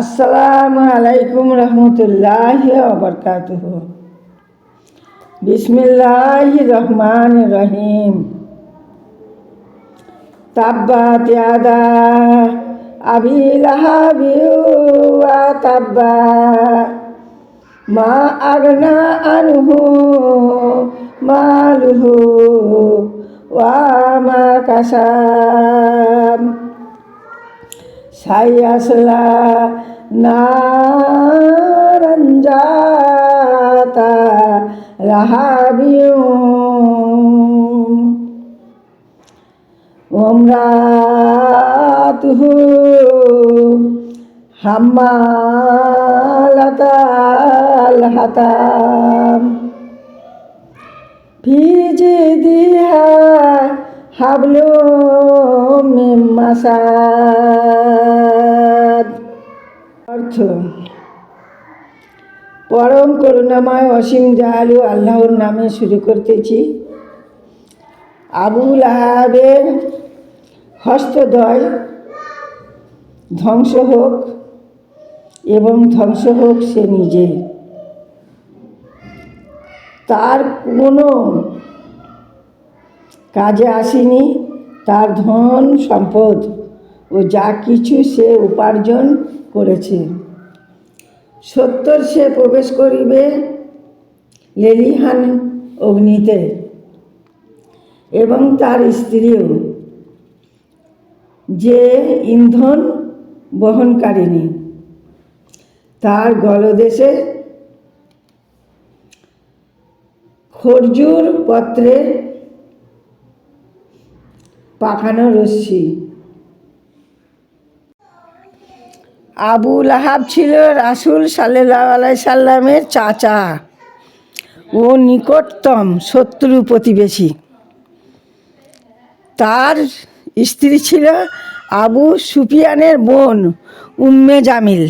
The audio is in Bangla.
আসসালামু আলাইকুম রহমতুল্লাহ বরকাতুহ। বিসমিল্লাহ রহমান রহিম। তাব্বাত ইয়াদা আবি লাহাবি তাব্বা। মা আগনা আনহু মালুহু ওয়া মা কাসাব সাইয়াসলা নারঞ্জাতা রাহাবিউ। ওমরাতুহু হাম্মালাতাল হাতাম। ফি জিদিহা হাবলু মিন অর্থ। পরম করুণাময় অসীম দয়ালু আল্লাহর নামে শুরু করতেছি। আবুল আহাবের হস্তদয় ধ্বংস হোক এবং ধ্বংস হোক সে নিজে। তার কোনো কাজে আসেনি, তার ধন সম্পদ। ও যা কিছু সে উপার্জন করেছে। সত্তর সে প্রবেশ করিবে লেলিহান অগ্নিতে এবং তার স্ত্রীও। যে ইন্ধন বহনকারিণী, তার গলদেশে খরজুর পত্রের পাকানো রশ্মি। আবু আহাব ছিল রাসুল সাল্লাহ আলাই সাল্লামের চাচা। ও নিকটতম শত্রু প্রতিবেশী। তার স্ত্রী ছিল আবু সুফিয়ানের বোন উম্মে জামিল।